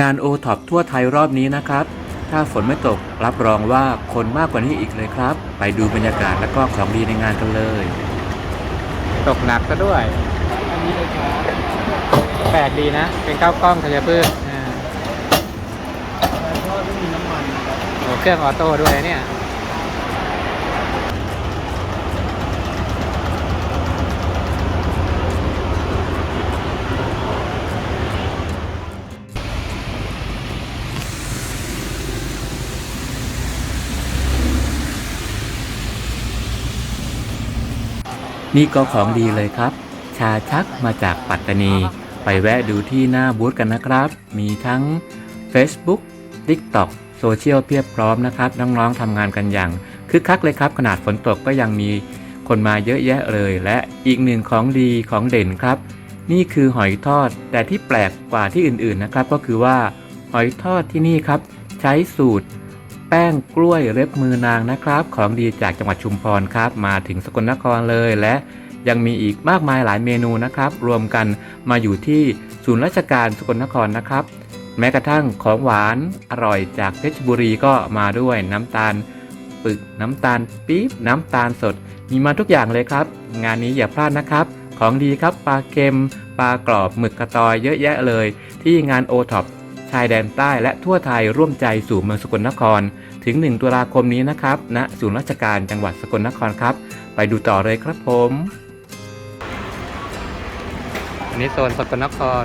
งานโอท็อปทั่วไทยรอบนี้นะครับ ถ้าฝนไม่ตกรับรองว่าคนมากกว่านี้อีกเลยครับ ไปดูบรรยากาศและก็ของดีในงานกันเลย ตกหนักซะด้วย อันนี้เลยครับแปลกดีนะ เป็นข้าวกล้องธัญพืชอ่าทอดไม่มีน้ำมันนะครับโอ้เครื่องออโต้ด้วยเนี่ย นี่ก็ของดีเลยครับ ชาชักมาจากปัตตานี ไปแวะดูที่หน้าบูธกันนะครับ มีทั้ง Facebook TikTok โซเชียลเพียบพร้อมนะครับ น้องๆทำงานกันอย่างคึกคักเลยครับ ขนาดฝนตกก็ยังมีคนมาเยอะแยะเลย และอีกหนึ่งของดีของเด่นครับ นี่คือหอยทอด แต่ที่แปลกกว่าที่อื่นๆนะครับ ก็คือว่าหอยทอดที่นี่ครับ ใช้สูตร ป้งกล้วยเล็บมือนางนะครับ ของดีจากจังหวัดชุมพรครับ มาถึงสกลนครเลยและยังมีอีกมากมายหลายเมนูนะครับ รวมกันมาอยู่ที่ศูนย์ราชการสกลนครนะครับ แม้กระทั่งของหวานอร่อยจากเพชรบุรีก็มาด้วยน้ำตาลปึกน้ำตาลปี๊บน้ำตาลสด มีมาทุกอย่างเลยครับ งานนี้อย่าพลาดนะครับ ของดีครับปลาเค็มปลากรอบหมึกกระตอยเยอะแยะเลย ที่งานโอท็อป ชายแดนใต้และทั่วไทยร่วมใจสู่เมืองสกลนคร ถึง 1 ตุลาคมนี้นะครับณศูนย์ราชการจังหวัดสกลนครครับ ไปดูต่อเลยครับผม อันนี้โซนสกลนคร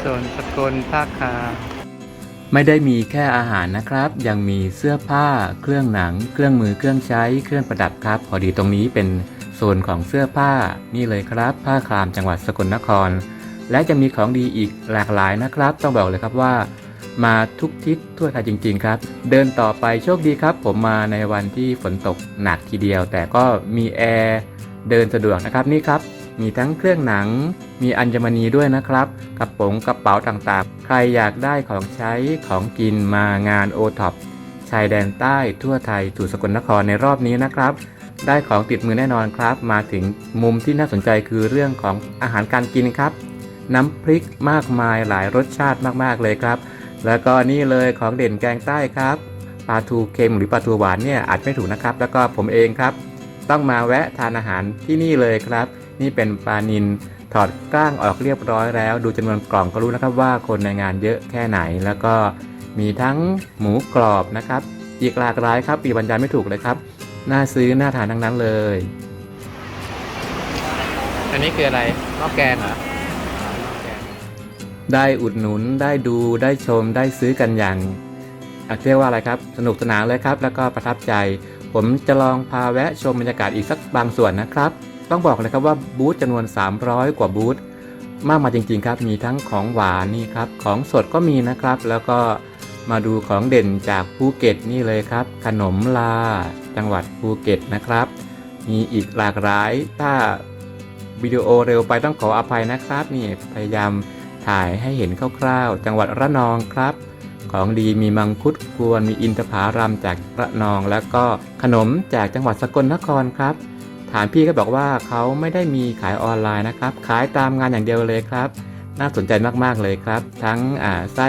โซนสกลภาคคาไม่ได้มีแค่อาหารนะครับ ยังมีเสื้อผ้า เครื่องหนัง เครื่องมือเครื่องใช้ เครื่องประดับครับ พอดีตรงนี้เป็น โซนของเสื้อผ้านี่เลยครับ ผ้าครามจังหวัดสกลนคร และจะมีของดีอีกหลากหลายนะครับ ต้องบอกเลยครับว่า มาทุกทิศทั่วไทยจริง ๆ ครับ เดินต่อไปโชคดีครับ ผมมาในวันที่ฝนตกหนักทีเดียว แต่ก็มีแอร์เดินสะดวกนะครับนี่ครับมีทั้งเครื่องหนัง มีอัญมณีด้วยนะครับ กระโปรงกระเป๋าต่างๆ ใครอยากได้ของใช้ของกินมางานโอท็อปชายแดนใต้ทั่วไทยสู่สกลนครในรอบนี้นะครับ ได้ของติดมือแน่นอนครับ มาถึงมุมที่น่าสนใจคือเรื่องของอาหารการกินครับ น้ำพริกมากมายหลายรสชาติมากๆเลยครับ แล้วก็นี่เลยของเด่นแกงใต้ครับปลาทูเค็มหรือปลาทูหวานเนี่ยอาจไม่ถูกนะครับ แล้วก็ผมเองครับ ต้องมาแวะทานอาหารที่นี่เลยครับ นี่เป็นปลานินถอดกล้างออกเรียบร้อยแล้ว ดูจำนวนกล่องก็รู้นะครับว่าคนในงานเยอะแค่ไหน แล้วก็มีทั้งหมูกรอบนะครับ อีกหลากหลายครับปีบรรยายไม่ถูกเลยครับ น่าซื้อน่าทานทั้งนั้นเลย อันนี้คืออะไรหม้อแกงเหรอหม้อแกงได้อุดหนุนได้ดูได้ชมได้ซื้อกันอย่างอะเรียกว่าอะไรครับ สนุกสนานเลยครับ แล้วก็ประทับใจ ผมจะลองพาแวะชมบรรยากาศอีกสักบางส่วนนะครับ ต้องบอกเลยครับว่าบูธจำนวน 300 กว่าบูธมากมายจริงๆครับ มีทั้งของหวานนี่ครับ ของสดก็มีนะครับ แล้วก็ มาดูของเด่นจากภูเก็ตนี่เลยครับ ขนมลา จังหวัดภูเก็ตนะครับ มีอีกหลากหลายถ้าวิดีโอเร็วไปต้องขออภัยนะครับนี่พยายามถ่ายให้เห็นคร่าวๆ จังหวัดระนองครับ ของดีมีมังคุดกวนมีอินทผลัมจากระนอง แล้วก็ขนมจากจังหวัดสกลนครครับถามพี่ก็บอกว่าเขาไม่ได้มีขายออนไลน์นะครับ ขายตามงานอย่างเดียวเลยครับ น่าสนใจมากๆเลยครับ ทั้งไส้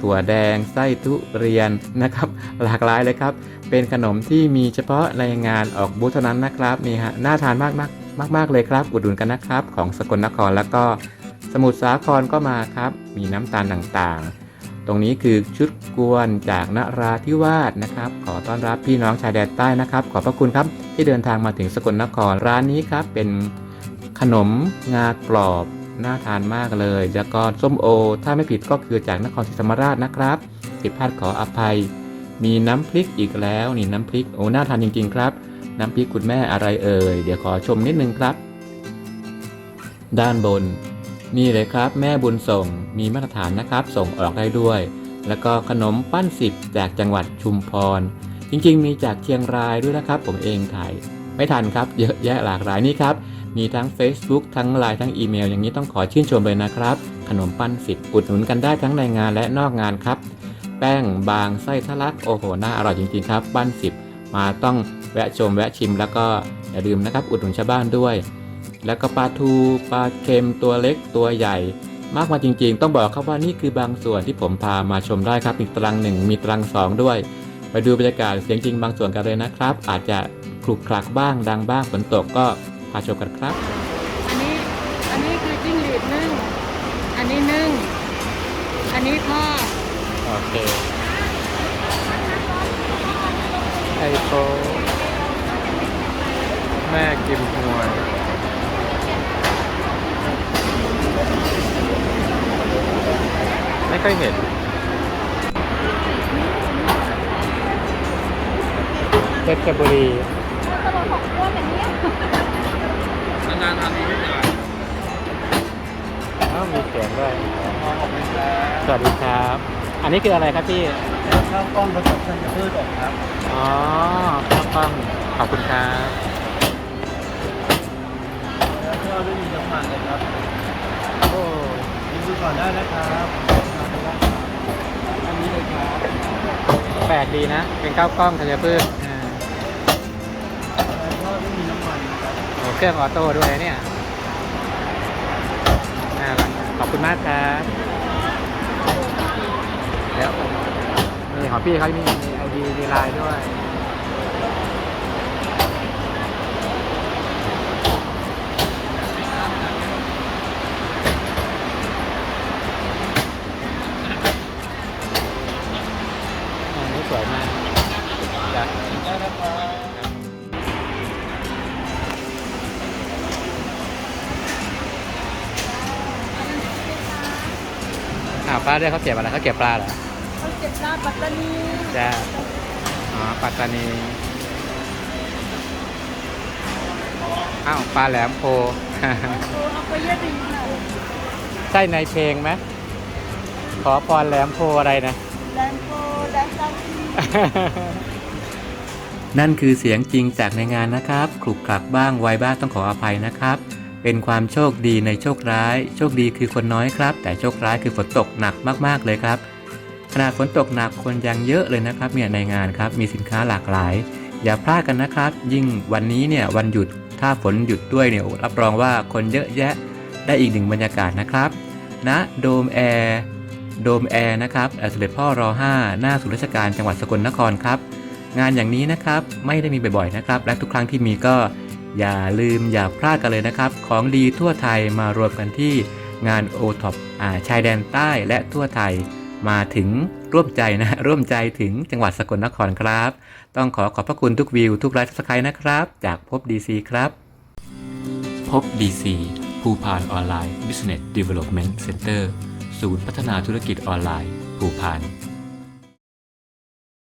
ถั่วแดง ไส้ทุเรียนนะครับ หลากหลายเลยครับ เป็นขนมที่มีเฉพาะในงานออกบูธเท่านั้นนะครับนี่ฮะน่าทานมากมากมากมากเลยครับ อุดหนุนกันนะครับ ของสกลนครแล้วก็สมุทรสาครก็มาครับ มีน้ำตาลต่างๆ ตรงนี้คือชุดกวนจากนราธิวาสนะครับ ขอต้อนรับพี่น้องชายแดนใต้นะครับ ขอบพระคุณครับที่เดินทางมาถึงสกลนครร้านนี้ครับ เป็นขนมงากรอบ น่าทานมากเลยแล้วก็ส้มโอ ถ้าไม่ผิดก็คือจากนครศรีธรรมราชนะครับ ผิดพลาดขออภัย มีน้ำพริกอีกแล้วนี่น้ำพริกโอ้น่าทานจริง ๆ ครับ น้ำพริกคุณแม่อะไรเอ่ยเดี๋ยวขอชมนิดนึงครับ ด้านบน นี่เลยครับ แม่บุญส่งมีมาตรฐานนะครับ ส่งออกได้ด้วย แล้วก็ขนมปั้นสิบจากจังหวัดชุมพร จริงๆ มีจากเชียงรายด้วยนะครับ ผมเองถ่ายไม่ทันครับ เยอะแยะหลากหลายนี่ครับ มีทั้ง Facebook ทั้งไลน์ทั้งอีเมล อย่างนี้ต้องขอชื่นชมเลยนะครับ ขนมปั้นสิบอุดหนุนกันได้ทั้งในงานและนอกงานครับ แป้งบางไส้ทะลักโอ้โหน่าอร่อยจริงๆครับปั้นสิบมาต้องแวะชมแวะชิมแล้วก็อย่าลืมนะครับ อุดหนุนชาวบ้านด้วย แล้วก็ปลาทูปลาเค็มตัวเล็กตัวใหญ่ มากมายจริงๆ ต้องบอกครับว่านี่คือบางส่วนที่ผมพามาชมได้ครับมีตรังหนึ่งมีตรังสองด้วยไปดูบรรยากาศเสียงจริงบางส่วนกันเลยนะครับ อาจจะคลุกคลักบ้างดังบ้างฝนตกก็ พาชมกันครับ อันนี้อันนี้คือจิ้งหรีดนึ่ง อันนี้นึ่ง อันนี้ทอดโอเคไอโฟแม่กิมฮวยไม่ค่อยเห็น เพชรบุรีนานๆทำนี้ไม่ได้อ้าวมีเสียงด้วยมองออกเป็นแล้สวัสดีครับ อันนี้คืออะไรครับพี่วข้าวกล้องผสมธัญพืชอบครับ อ๋อข้าวปั้งขอบคุณครับแล้วก็ไม่มีน้ำมันเลยครับโอ้กินดูก่อนได้นะครับอันนี้เลยครับแปลกดีนะ เป็นข้าวกล้องธัญพืช เครื่องออโต้ด้วยเนี่ยน่ารักขอบคุณมากครับแล้วนี่ของพี่เขามีไอดีมีไลน์ด้วยนี่สวยมากจ้ะได้นะครับ อ้าวป้าด้วยเขาเก็บอะไรเขาเก็บปลาเหรอเขาเจ็บลาบปัตตานีจ้าอ๋อปัตตานีอ้าวปลาแหลมโพโอ้เอาไปเยอะดีค่ะใช่ในเพลงไหมขอพรแหลมโพอะไรนะแดงโกแดงซันทีนั่นคือเสียงจริงจากในงานนะครับคลุกคลักบ้างไวบ้างต้องขออภัยนะครับ เป็นความโชคดีในโชคร้าย โชคดีคือคนน้อยครับ แต่โชคร้ายคือฝนตกหนักมากๆเลยครับขนาดฝนตกหนักคนยังเยอะเลยนะครับเนี่ยในงานครับมีสินค้าหลากหลาย อย่าพลาดกันนะครับ ยิ่งวันนี้เนี่ยวันหยุดถ้าฝนหยุดด้วยเนี่ยรับรองว่าคนเยอะแยะได้อีกหนึ่งบรรยากาศนะครับณโดมแอร์โดมแอร์นะครับอสมเด็จพ่อร5หน้าศูนย์ราชการจังหวัดสกลนครครับ งานอย่างนี้นะครับไม่ได้มีบ่อยๆนะครับ และทุกครั้งที่มีก็ อย่าลืมอย่าพลาดกันเลยนะครับ ของดีทั่วไทยมารวมกันที่งานโอท็อปชายแดนใต้และทั่วไทยมาถึงร่วมใจนะร่วมใจถึงจังหวัดสกลนครครับ ต้องขอขอบพระคุณทุกวิวทุกไลฟ์สไครต์นะครับ จากพบ DC ครับ พบ DC ภูพานออนไลน์ Business Development Center ศูนย์พัฒนาธุรกิจออนไลน์ ภูพาน